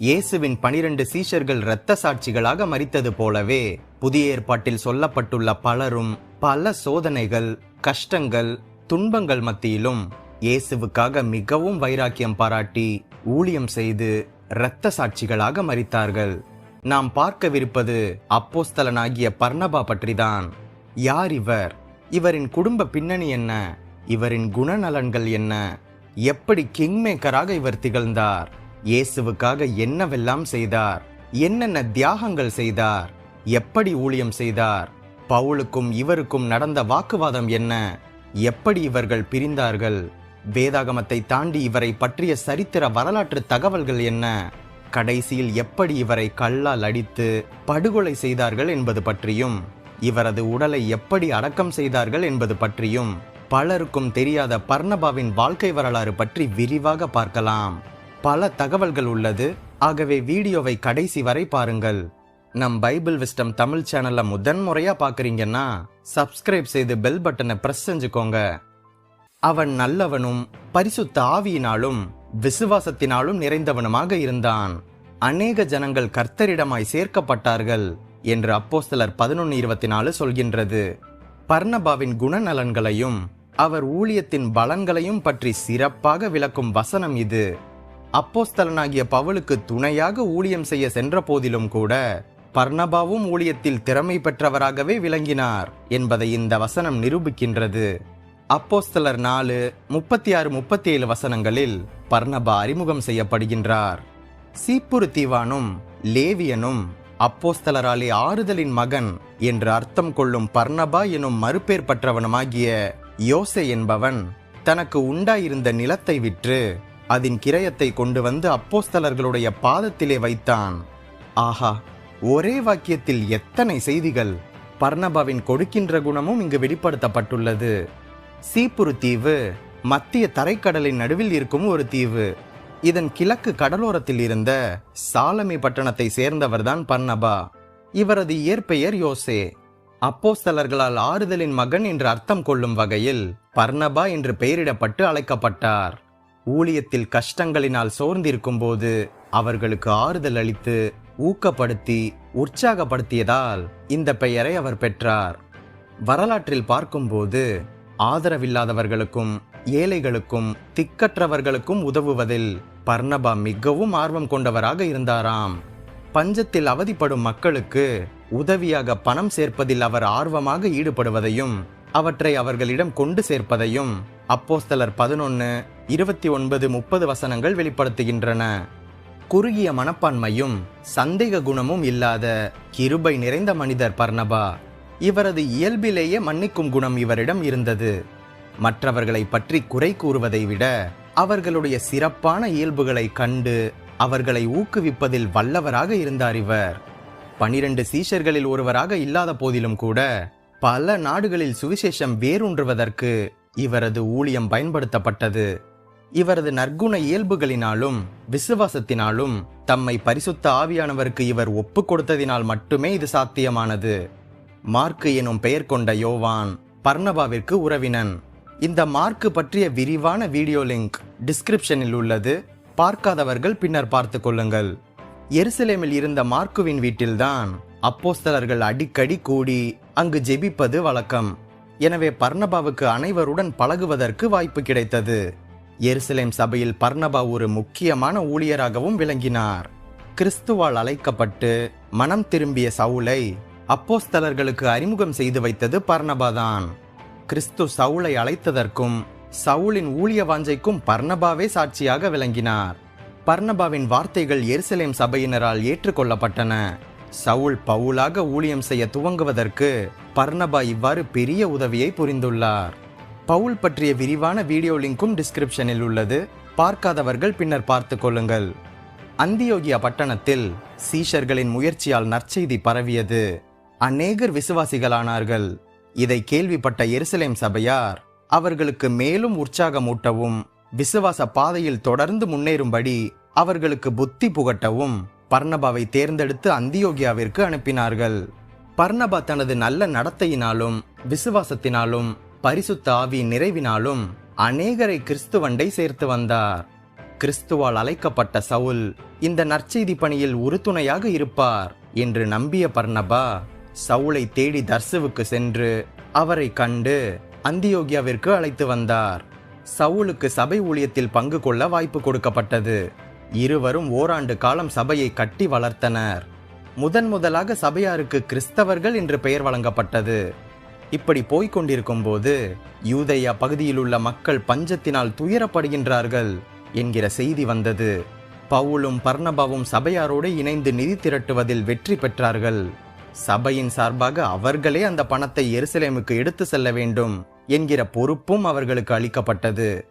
இயேசுவின் பனிரெண்டு சீஷர்கள் இரத்த சாட்சிகளாக மறித்தது போலவே புதிய ஏற்பாட்டில் சொல்லப்பட்டுள்ள பலரும் பல சோதனைகள் கஷ்டங்கள் துன்பங்கள் மத்தியிலும் இயேசுவுக்காக மிகவும் வைராக்கியம் பாராட்டி ஊழியம் செய்து இரத்த சாட்சிகளாக மறித்தார்கள் நாம் பார்க்கவிருப்பது அப்போஸ்தலனாகிய பர்ணபா பற்றிதான். யார் இவர்? இவரின் குடும்ப பின்னணி என்ன? இவரின் குணநலன்கள் என்ன? எப்படி கிங்மேக்கராக இவர் திகழ்ந்தார்? இயேசுவுக்காக என்னவெல்லாம் செய்தார்? என்னென்ன தியாகங்கள் செய்தார்? எப்படி ஊழியம் செய்தார்? பவுலுக்கும் இவருக்கும் நடந்த வாக்குவாதம் என்ன? எப்படி இவர்கள் பிரிந்தார்கள்? வேதாகமத்தை தாண்டி இவரை பற்றிய சரித்திர வரலாற்று தகவல்கள் என்ன? கடைசியில் எப்படி இவரை கல்லால் அடித்து படுகொலை செய்தார்கள் என்பது பற்றியும் இவரது உடலை எப்படி அடக்கம் செய்தார்கள் என்பது பற்றியும் பலருக்கும் தெரியாத பர்ணபாவின் வாழ்க்கை வரலாறு பற்றி விரிவாக பார்க்கலாம். பல தகவல்கள் உள்ளது. ஆகவே வீடியோவை கடைசி வரை பாருங்கள். நம் பைபிள் விஸ்டம் தமிழ் சேனல்ல முதன் முறையா பாக்குறீங்கன்னா சப்ஸ்கிரைப் செய்து பெல் பட்டனை பிரஸ் செஞ்சுக்கோங்க. அவன் நல்லவனும் பரிசுத்த ஆவியினாலும் விசுவாசத்தினாலும் நிறைந்தவனுமாக இருந்தான். அநேக ஜனங்கள் கர்த்தரிடமாய் சேர்க்கப்பட்டார்கள் என்று அப்போஸ்தலர் பதினொன்று இருபத்தி நாலு சொல்கின்றது. பர்ணபாவின் குணநலன்களையும் அவர் ஊழியத்தின் பலன்களையும் பற்றி சிறப்பாக விளக்கும் வசனம் இது. அப்போஸ்தலனாகிய பவுலுக்கு துணையாக ஊழியம் செய்ய சென்ற போதிலும் கூட பர்ணபாவும் ஊழியத்தில் திறமை பெற்றவராகவே விளங்கினார் என்பதை இந்த வசனம் நிரூபிக்கின்றது. அப்போஸ்தலர் நாலு முப்பத்தி ஆறு முப்பத்தி ஏழு வசனங்களில் பர்ணபா அறிமுகம் செய்யப்படுகின்றார். சீப்புரு தீவானும் லேவியனும் அப்போஸ்தலராலே ஆறுதலின் மகன் என்று அர்த்தம் கொள்ளும் பர்ணபா எனும் மறுபேர் பற்றவனுமாகிய யோசே என்பவன் தனக்கு உண்டாயிருந்த நிலத்தை விற்று அதன் கிரயத்தை கொண்டு வந்து அப்போஸ்தலர்களுடைய பாதத்திலே வைத்தான். ஆஹா ஒரே வாக்கியத்தில் எத்தனை செய்திகள் பர்ணபாவின் கொடுக்கின்ற குணமும் இங்கு வெளிப்படுத்தப்பட்டுள்ளது. சீப்புரு தீவு மத்திய தரைக்கடலின் நடுவில் இருக்கும் ஒரு தீவு. இதன் கிழக்கு கடலோரத்தில் இருந்த சாலமி பட்டணத்தை சேர்ந்தவர்தான் பர்ணபா. இவரது இயற்பெயர் யோசே. அப்போஸ்தலர்களால் ஆறுதலின் மகன் என்று அர்த்தம் கொள்ளும் வகையில் பர்ணபா என்று பெயரிடப்பட்டு அழைக்கப்பட்டார். ஊழியத்தில் கஷ்டங்களினால் சோர்ந்திருக்கும் போது அவர்களுக்கு ஆறுதல் அளித்து ஊக்கப்படுத்தி உற்சாகப்படுத்தியதால் இந்த பெயரை அவர் பெற்றார். வரலாற்றில் பார்க்கும்போது ஆதரவில்லாதவர்களுக்கும் ஏழைகளுக்கும் திக்கற்றவர்களுக்கும் உதவுவதில் பர்ணபா மிகவும் ஆர்வம் கொண்டவராக இருந்தாராம். பஞ்சத்தில் அவதிப்படும் மக்களுக்கு உதவியாக பணம் சேர்ப்பதில் அவர் ஆர்வமாக ஈடுபடுவதையும் அவற்றை அவர்களிடம் கொண்டு சேர்ப்பதையும் அப்போஸ்தலர் பதினொன்று இருபத்தி ஒன்பது முப்பது வசனங்கள் வெளிப்படுத்துகின்றன. குறுகிய மனப்பான்மையும் சந்தேக குணமும் இல்லாத கிருபை நிறைந்த மனிதர் பர்ணபா இவரது இயல்பிலேயே மன்னிக்கும் குணம் இவரிடம் இருந்தது. மற்றவர்களை பற்றி குறை கூறுவதை விட அவர்களுடைய சிறப்பான இயல்புகளை கண்டு அவர்களை ஊக்குவிப்பதில் வல்லவராக இருந்தார் இவர். பனிரெண்டு சீஷர்களில் ஒருவராக இல்லாத போதிலும் கூட பல நாடுகளில் சுவிசேஷம் வேரூன்றுவதற்கு இவரது ஊழியம் பயன்படுத்தப்பட்டது. இவரது நற்குண இயல்புகளினாலும் விசுவாசத்தினாலும் தம்மை பரிசுத்த ஆவியானவருக்கு இவர் ஒப்பு கொடுத்ததினால் மட்டுமே இது சாத்தியமானது. மார்க்கு எனும் பெயர் கொண்ட யோவான் பர்ணபாவிற்கு உறவினன். இந்த மார்க்கு பற்றிய விரிவான வீடியோ லிங்க் டிஸ்கிரிப்ஷனில் உள்ளது. பார்க்காதவர்கள் பின்னர் பார்த்து கொள்ளுங்கள். எருசலேமில் இருந்த மார்க்குவின் வீட்டில்தான் அப்போஸ்தலர்கள் அடிக்கடி கூடி அங்கு ஜெபிப்பது வழக்கம். எனவே பர்ணபாவுக்கு அனைவருடன் பழகுவதற்கு வாய்ப்பு கிடைத்தது. எருசலேம் சபையில் பர்ணபா ஒரு முக்கியமான ஊழியராகவும் விளங்கினார். கிறிஸ்துவால் அழைக்கப்பட்டு மனம் திரும்பிய சவுலை அப்போஸ்தலர்களுக்கு அறிமுகம் செய்து வைத்தது பர்ணபாதான் கிறிஸ்து சவுலை அழைத்ததற்கும் சவுலின் ஊழிய வாஞ்சைக்கும் பர்ணபாவே சாட்சியாக விளங்கினார். பர்ணபாவின் வார்த்தைகள் எருசலேம் சபையினரால் ஏற்றுக்கொள்ளப்பட்டன. சவுல் பவுலாக ஊழியம் செய்ய துவங்குவதற்கு பர்ணபா இவ்வாறு பெரிய உதவியை புரிந்துள்ளார். பவுல் பற்றிய விரிவான வீடியோ லிங்கும் டிஸ்கிரிப்ஷனில் உள்ளது. பார்க்காதவர்கள் பின்னர் பார்த்து கொள்ளுங்கள். அந்தியோகியா பட்டணத்தில் சீஷர்களின் முயற்சியால் நற்செய்தி பரவியது. அநேகர் விசுவாசிகளானார்கள். இதை கேள்விப்பட்ட எருசலேம் சபையார் அவர்களுக்கு மேலும் உற்சாகமூட்டவும் விசுவாச பாதையில் தொடர்ந்து முன்னேறும்படி அவர்களுக்கு புத்தி புகட்டவும் பர்ணபாவை தேர்ந்தெடுத்து அந்தியோகியாவிற்கு அனுப்பினார்கள். பர்ணபா தனது நல்ல நடத்தையினாலும் விசுவாசத்தினாலும் பரிசுத்த ஆவி நிறைவினாலும் அநேகரை கிறிஸ்துவண்டை சேர்த்து வந்தார். கிறிஸ்துவால் அழைக்கப்பட்ட சவுல் இந்த நற்செய்தி பணியில் உறுதுணையாக இருப்பார் என்று நம்பிய பர்ணபா சவுளை தேடி தர்சுவுக்கு சென்று அவரை கண்டு அந்தியோகியாவிற்கு அழைத்து வந்தார். சவுலுக்கு சபை ஊழியத்தில் பங்கு கொள்ள வாய்ப்பு கொடுக்கப்பட்டது. இருவரும் ஓராண்டு காலம் சபையை கட்டி வளர்த்தனர். முதன் முதலாக சபையாருக்கு கிறிஸ்தவர்கள் என்று பெயர் வழங்கப்பட்டது. இப்படி போய்கொண்டிருக்கும் போது யூதையா பகுதியிலுள்ள மக்கள் பஞ்சத்தினால் துயரப்படுகின்றார்கள் என்கிற செய்தி வந்தது. பவுலும் பர்ணபாவும் சபையாரோடு இணைந்து நிதி திரட்டுவதில் வெற்றி பெற்றார்கள். சபையின் சார்பாக அவர்களே அந்த பணத்தை எருசலேமுக்கு எடுத்து செல்ல வேண்டும் என்கிற பொறுப்பும் அவர்களுக்கு அளிக்கப்பட்டது.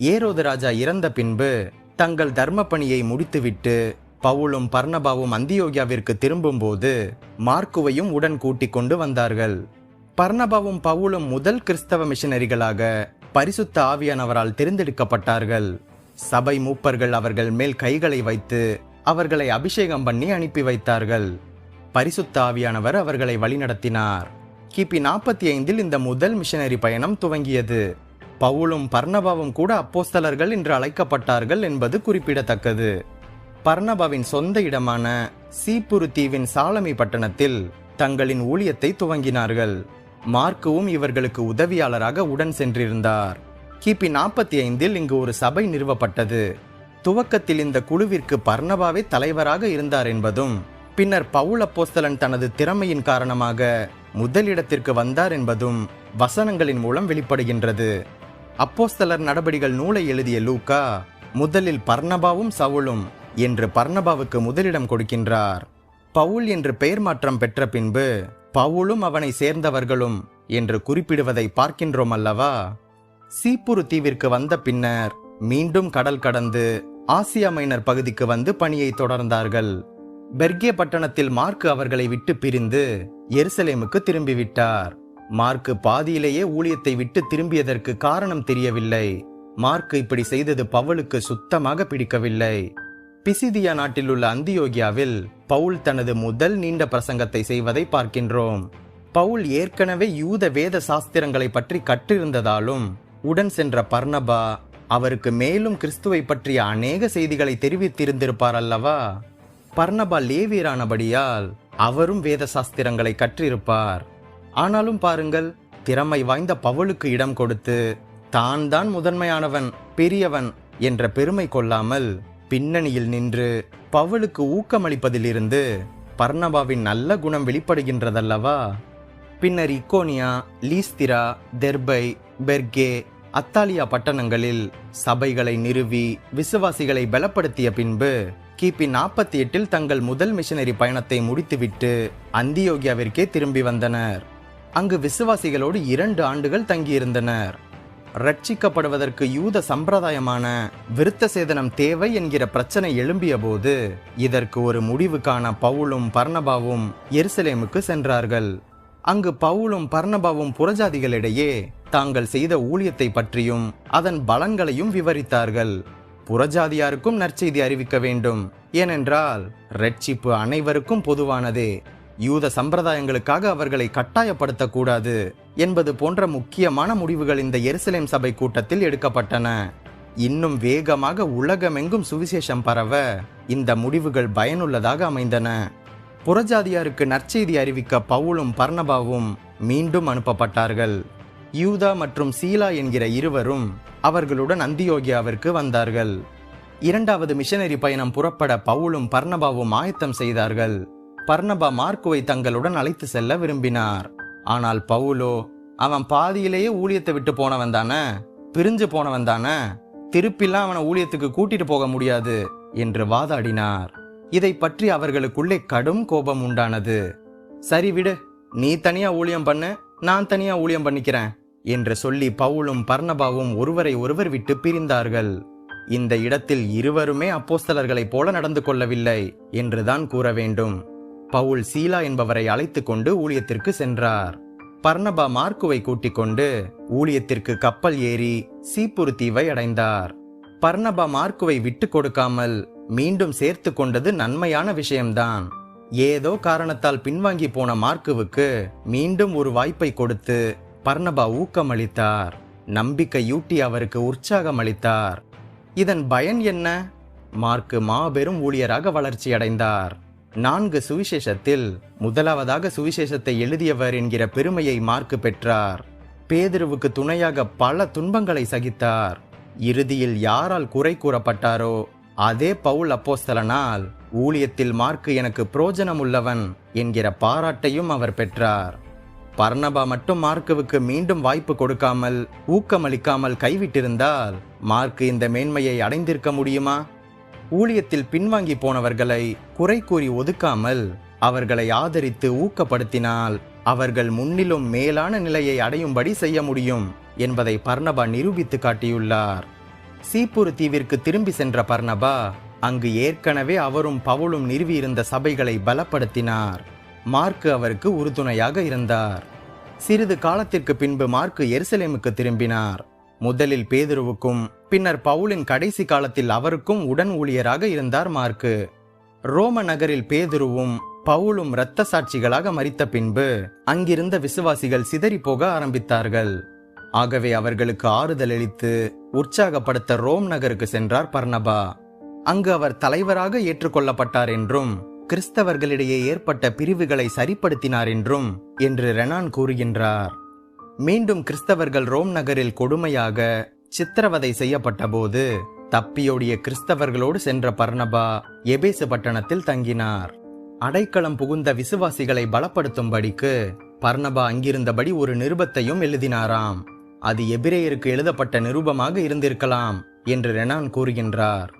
ஏரோது ராஜா இறந்த பின்பு தங்கள் தர்ம பணியை முடித்துவிட்டு பவுலும் பர்ணபாவும் அந்தியோகியாவிற்கு திரும்பும்போது மார்க்குவையும் உடன் கூட்டிக் கொண்டு வந்தார்கள். பர்ணபாவும் பவுலும் முதல் கிறிஸ்தவ மிஷனரிகளாக பரிசுத்த ஆவியானவரால் தேர்ந்தெடுக்கப்பட்டார்கள். சபை மூப்பர்கள் அவர்கள் மேல் கைகளை வைத்து அவர்களை அபிஷேகம் பண்ணி அனுப்பி வைத்தார்கள். பரிசுத்த ஆவியானவர் அவர்களை வழிநடத்தினார். கிபி நாற்பத்தி ஐந்தில் இந்த முதல் மிஷனரி பயணம் துவங்கியது. பவுலும் பர்ணபாவும் கூட அப்போஸ்தலர்கள் என்று அழைக்கப்பட்டார்கள் என்பது குறிப்பிடத்தக்கது. பர்ணபாவின் சொந்த இடமான சீப்புரு தீவின் சாலமி பட்டணத்தில் தங்களின் ஊழியத்தை துவங்கினார்கள். மார்க்கவும் இவர்களுக்கு உதவியாளராக உடன் சென்றிருந்தார். கிபி நாற்பத்தி ஐந்தில் இங்கு ஒரு சபை நிறுவப்பட்டது. துவக்கத்தில் இந்த குழுவிற்கு பர்ணபாவே தலைவராக இருந்தார் என்பதும் பின்னர் பவுல் அப்போஸ்தலன் தனது திறமையின் காரணமாக முதலிடத்திற்கு வந்தார் என்பதும் வசனங்களின் மூலம் வெளிப்படுகின்றது. அப்போஸ்தலர் நடபடிகள் நூலை எழுதிய லூக்கா முதலில் பர்ணபாவும் சவுலும் என்று பர்ணபாவுக்கு முதலிடம் கொடுக்கின்றார். பவுல் என்று பெயர் மாற்றம் பெற்ற பின்பு பவுலும் அவனை சேர்ந்தவர்களும் என்று குறிப்பிடுவதை பார்க்கின்றோம் அல்லவா சீப்புரு தீவிற்கு வந்த பின்னர் மீண்டும் கடல் கடந்து ஆசியா மைனர் பகுதிக்கு வந்து பணியை தொடர்ந்தார்கள். பெர்கே பட்டணத்தில் மார்க்கு அவர்களை விட்டு பிரிந்து எருசலேமுக்கு திரும்பிவிட்டார். மார்க்கு பாதியிலேயே ஊழியத்தை விட்டு திரும்பியதற்கு காரணம் தெரியவில்லை. மார்க்கு இப்படி செய்தது பவுலுக்கு சுத்தமாக பிடிக்கவில்லை. பிசிதியா நாட்டில் உள்ள அந்தியோகியாவில் பவுல் தனது முதல் நீண்ட பிரசங்கத்தை செய்வதை பார்க்கின்றோம். பவுல் ஏற்கனவே யூத வேத சாஸ்திரங்களை பற்றி கற்றிருந்ததாலும் உடன் சென்ற பர்ணபா அவருக்கு மேலும் கிறிஸ்துவை பற்றிய அநேக செய்திகளை தெரிவித்திருந்திருப்பார் அல்லவா? பர்ணபா லேவியரானபடியால் அவரும் வேத சாஸ்திரங்களை கற்றிருப்பார். ஆனாலும் பாருங்கள் திறமை வாய்ந்த பவுலுக்கு இடம் கொடுத்து தான் தான் முதன்மையானவன் பெரியவன் என்ற பெருமை கொள்ளாமல் பின்னணியில் நின்று பவுலுக்கு ஊக்கமளிப்பதிலிருந்து பர்ணபாவின் நல்ல குணம் வெளிப்படுகின்றதல்லவா? பின்னர் இக்கோனியா லீஸ்திரா தெர்பை பெர்கே அத்தாலியா பட்டணங்களில் சபைகளை நிறுவி விசுவாசிகளை பலப்படுத்திய பின்பு கிபி நாற்பத்தி எட்டில் தங்கள் முதல் மிஷனரி பயணத்தை முடித்துவிட்டு அந்தியோகியாவிற்கே திரும்பி வந்தனர். அங்கு விசுவாசிகளோடு இரண்டு ஆண்டுகள் தங்கியிருந்தனர். ரட்சிக்கப்படுவதற்கு யூத சம்பிரதாயமான விருத்த சேதனம் தேவை என்கிற பிரச்சனை எழும்பிய போது இதற்கு ஒரு முடிவு காண பவுலும் பர்ணபாவும் எருசலேமுக்கு சென்றார்கள். அங்கு பவுலும் பர்ணபாவும் புறஜாதிகளிடையே தாங்கள் செய்த ஊழியத்தை பற்றியும் அதன் பலன்களையும் விவரித்தார்கள். புறஜாதியாருக்கும் நற்செய்தி அறிவிக்க வேண்டும். ஏனென்றால் ரட்சிப்பு அனைவருக்கும் பொதுவானதே. யூத சம்பிரதாயங்களுக்காக அவர்களை கட்டாயப்படுத்தக்கூடாது என்பது போன்ற முக்கியமான முடிவுகள் இந்த எருசலேம் சபை கூட்டத்தில் எடுக்கப்பட்டன. இன்னும் வேகமாக உலகமெங்கும் சுவிசேஷம் பரவ இந்த முடிவுகள் பயனுள்ளதாக அமைந்தன. புறஜாதியாருக்கு நற்செய்தி அறிவிக்க பவுலும் பர்ணபாவும் மீண்டும் அனுப்பப்பட்டார்கள். யூதா மற்றும் சீலா என்கிற இருவரும் அவர்களுடன் அந்தியோகியாவிற்கு வந்தார்கள். இரண்டாவது மிஷனரி பயணம் புறப்பட பவுலும் பர்ணபாவும் ஆயத்தம் செய்தார்கள். பர்ணபா மார்க்குவை தங்களுடன் அழைத்து செல்ல விரும்பினார். ஆனால் பவுலோ அவன் பாதியிலேயே ஊழியத்தை விட்டு போனவன் தானே? பிரிஞ்சு போனவன் தானே? திருப்பிலாம் அவனை ஊழியத்துக்கு கூட்டிட்டு போக முடியாது என்று வாதாடினார். இதை பற்றி அவர்களுக்குள்ளே கடும் கோபம் உண்டானது. சரி விடு நீ தனியா ஊழியம் பண்ணு நான் தனியா ஊழியம் பண்ணிக்கிறேன் என்று சொல்லி பவுலும் பர்ணபாவும் ஒருவரை ஒருவர் விட்டு பிரிந்தார்கள். இந்த இடத்தில் இருவருமே அப்போஸ்தலர்களைப் போல நடந்து கொள்ளவில்லை என்றுதான் கூற வேண்டும். பவுல் சீலா என்பவரை அழைத்து கொண்டு ஊழியத்திற்கு சென்றார். பர்ணபா மார்க்குவை கூட்டிக் கொண்டு ஊழியத்திற்கு கப்பல் ஏறி சீப்புரு தீவை அடைந்தார். பர்ணபா மார்க்குவை விட்டு கொடுக்காமல் மீண்டும் சேர்த்து கொண்டது நன்மையான விஷயம்தான். ஏதோ காரணத்தால் பின்வாங்கி போன மார்க்குவுக்கு மீண்டும் ஒரு வாய்ப்பை கொடுத்து பர்ணபா ஊக்கமளித்தார். நம்பிக்கையூட்டி அவருக்கு உற்சாகம் அளித்தார் இதன் பயன் என்ன? மார்க்கு மாபெரும் ஊழியராக வளர்ச்சியடைந்தார். நான்கு சுவிசேஷத்தில் முதலாவதாக சுவிசேஷத்தை எழுதியவர் என்கிற பெருமையை மார்க்கு பெற்றார். பேதுருவுக்கு துணையாக பல துன்பங்களை சகித்தார். இறுதியில் யாரால் குறை கூறப்பட்டாரோ அதே பவுல் அப்போஸ்தலனால் ஊழியத்தில் மார்க்கு எனக்கு புரோஜனம் உள்ளவன் என்கிற பாராட்டையும் அவர் பெற்றார். பர்ணபா மட்டும் மார்க்குவுக்கு மீண்டும் வாய்ப்பு கொடுக்காமல் ஊக்கமளிக்காமல் கைவிட்டிருந்தால் மார்க்கு இந்த மேன்மையை அடைந்திருக்க முடியுமா? ஊழியத்தில் பின்வாங்கி போனவர்களை குறை கூறி ஒதுக்காமல் அவர்களை ஆதரித்து ஊக்கப்படுத்தினால் அவர்கள் முன்னிலும் மேலான நிலையை அடையும்படி செய்ய முடியும் என்பதை பர்ணபா நிரூபித்து காட்டியுள்ளார். சீப்புரு தீவிற்கு திரும்பி சென்ற பர்ணபா அங்கு ஏற்கனவே அவரும் பவுலும் நிறுவியிருந்த சபைகளை பலப்படுத்தினார். மார்க்கு அவருக்கு உறுதுணையாக இருந்தார். சிறிது காலத்திற்கு பின்பு மார்க்கு எருசலேமுக்கு திரும்பினார். முதலில் பேதுருவுக்கும் பின்னர் பவுலின் கடைசி காலத்தில் அவருக்கும் உடன் ஊழியராக இருந்தார் மார்க்கு. ரோம நகரில் பேதுருவும் பவுலும் இரத்த சாட்சிகளாக மறித்த பின்பு அங்கிருந்த விசுவாசிகள் சிதறி போக ஆரம்பித்தார்கள். ஆகவே அவர்களுக்கு ஆறுதல் அளித்து உற்சாகப்படுத்த ரோம் நகருக்கு சென்றார் பர்ணபா அங்கு அவர் தலைவராக ஏற்றுக்கொள்ளப்பட்டார் என்றும் கிறிஸ்தவர்களிடையே ஏற்பட்ட பிரிவுகளை சரிப்படுத்தினார் என்றும் என்று ரெனான் கூறுகின்றார். மீண்டும் கிறிஸ்தவர்கள் ரோம் நகரில் கொடுமையாக சித்திரவதை செய்யப்பட்டபோது தப்பியோடிய கிறிஸ்தவர்களோடு சென்ற பர்ணபா எபேசு பட்டணத்தில் தங்கினார். அடைக்கலம் புகுந்த விசுவாசிகளை பலப்படுத்தும்படிக்கு பர்ணபா அங்கிருந்தபடி ஒரு நிருபத்தையும் எழுதினாராம். அது எபிரேயருக்கு எழுதப்பட்ட நிருபமாக இருந்திருக்கலாம் என்று ரெனான் கூறுகின்றார்.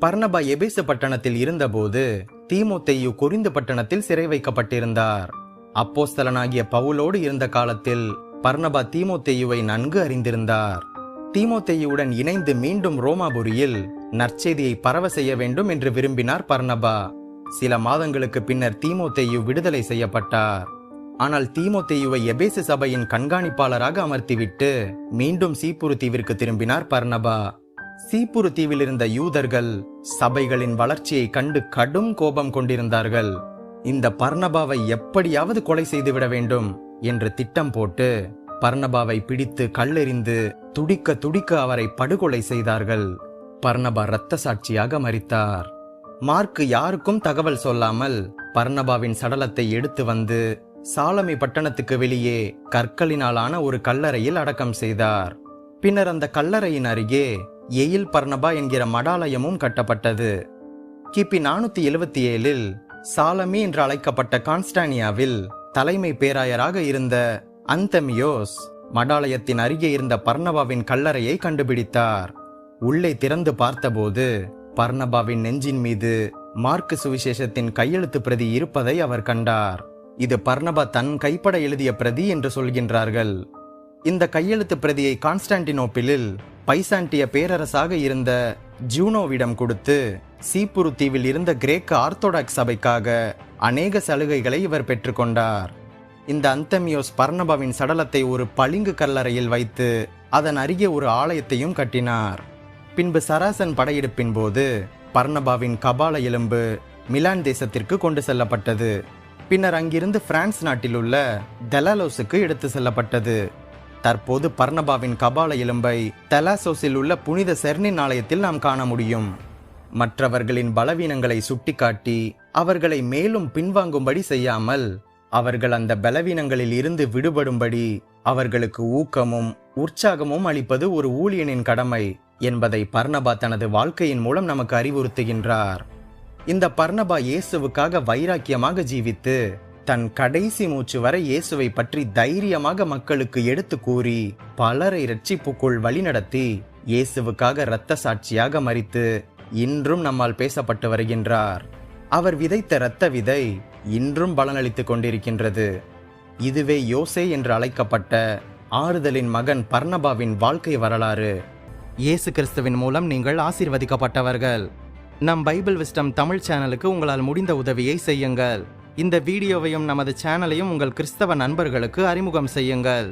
பர்ணபா எபேசு பட்டணத்தில் இருந்தபோது தீமோத்தேயு குறிந்து பட்டணத்தில் சிறை வைக்கப்பட்டிருந்தார். அப்போஸ்தலனாகிய பவுலோடு இருந்த காலத்தில் பர்ணபா தீமோத்தேயுவை நன்கு அறிந்திருந்தார். தீமோத்தேயுவுடன் இணைந்து மீண்டும் ரோமாபுரியில் நற்செய்தியை பரவ செய்ய வேண்டும் என்று விரும்பினார் பர்ணபா. சில மாதங்களுக்கு பின்னர் தீமோத்தேயு விடுதலை செய்யப்பட்டார். ஆனால் தீமோத்தேயுவை எபேசு சபையின் கண்காணிப்பாளராக அமர்த்திவிட்டு மீண்டும் சீப்புரு தீவிற்கு திரும்பினார் பர்ணபா. சீப்புரு தீவில் இருந்த யூதர்கள் சபைகளின் வளர்ச்சியை கண்டு கடும் கோபம் கொண்டிருந்தார்கள். இந்த பர்ணபாவை எப்படியாவது கொலை செய்துவிட வேண்டும். என்று திட்டம் போட்டு பர்ணபாவை பிடித்து கல்லெறிந்து துடிக்க துடிக்க அவரை படுகொலை செய்தார்கள். பர்ணபா இரத்த சாட்சியாக மறித்தார் மார்க்கு யாருக்கும் தகவல் சொல்லாமல் பர்ணபாவின் சடலத்தை எடுத்து வந்து சாலமி பட்டணத்துக்கு வெளியே கற்களினாலான ஒரு கல்லறையில் அடக்கம் செய்தார். பின்னர் அந்த கல்லறையின் அருகே எயில் பர்ணபா என்கிற மடாலயமும் கட்டப்பட்டது. கிபி நானூத்தி எழுவத்தி ஏழில் சாலமி என்று அழைக்கப்பட்ட கான்ஸ்டானியாவில் தலைமை பேராயராக இருந்த அந்தமியோஸ் மடாலயத்தின் அருகே இருந்த பர்ணபாவின் கல்லறையை கண்டுபிடித்தார். உள்ளே திறந்து பார்த்தபோது பர்ணபாவின் நெஞ்சின் மீது மார்க்கு சுவிசேஷத்தின் கையெழுத்து பிரதி இருப்பதை அவர் கண்டார். இது பர்ணபா தன் கைப்பட எழுதிய பிரதி என்று சொல்கின்றார்கள். இந்த கையெழுத்து பிரதியை கான்ஸ்டான்டினோப்பிலில் பைசாண்டிய பேரரசாக இருந்த ஜூனோவிடம் கொடுத்து சீப்புரு தீவில் இருந்த கிரேக்க ஆர்த்தோடாக்ஸ் சபைக்காக அநேக சலுகைகளை இவர் பெற்றுக்கொண்டார். இந்த அந்தமியோஸ் பர்ணபாவின் சடலத்தை ஒரு பளிங்கு கல்லறையில் வைத்து அதன் அருகே ஒரு ஆலயத்தையும் கட்டினார். பின்பு சராசன் படையெடுப்பின் போது பர்ணபாவின் கபால எலும்பு மிலான் தேசத்திற்கு கொண்டு செல்லப்பட்டது. பின்னர் அங்கிருந்து பிரான்ஸ் நாட்டில் உள்ள தெலாலோஸுக்கு எடுத்து செல்லப்பட்டது. தற்போது பர்ணபாவின் கபால எலும்பை தெலாசோஸில் உள்ள புனித செர்னின் ஆலயத்தில் நாம் காண முடியும். மற்றவர்களின் பலவீனங்களை சுட்டிக்காட்டி அவர்களை மேலும் பின்வாங்கும்படி செய்யாமல் அவர்கள் அந்த பலவீனங்களில் இருந்து விடுபடும்படி அவர்களுக்கு ஊக்கமும் உற்சாகமும் அளிப்பது ஒரு ஊழியனின் கடமை என்பதை பர்ணபா தனது வாழ்க்கையின் மூலம் நமக்கு அறிவுறுத்துகின்றார். இந்த பர்ணபா இயேசுவுக்காக வைராக்கியமாக ஜீவித்து தன் கடைசி மூச்சு வரை இயேசுவை பற்றி தைரியமாக மக்களுக்கு எடுத்து கூறி பலரை இரட்சிப்புக்குள் வழிநடத்தி இயேசுவுக்காக இரத்த சாட்சியாக மறித்து இன்றும் நம்மால் பேசப்பட்டு வருகின்றார். அவர் விதைத்த இரத்த விதை இன்றும் பலனளித்துக் கொண்டிருக்கின்றது. இதுவே யோசே என்று அழைக்கப்பட்ட ஆறுதலின் மகன் பர்ணபாவின் வாழ்க்கை வரலாறு. இயேசு கிறிஸ்துவின் மூலம் நீங்கள் ஆசீர்வதிக்கப்பட்டவர்கள். நம் பைபிள் விஸ்டம் தமிழ் சேனலுக்கு உங்களால் முடிந்த உதவியை செய்யுங்கள். இந்த வீடியோவையும் நமது சேனலையும் உங்கள் கிறிஸ்தவ நண்பர்களுக்கு அறிமுகம் செய்யுங்கள்.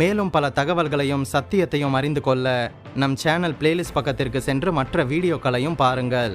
மேலும் பல தகவல்களையும் சத்தியத்தையும் அறிந்து கொள்ள நம் சேனல் பிளேலிஸ்ட் பக்கத்திற்கு சென்று மற்ற வீடியோக்களையும் பாருங்கள்.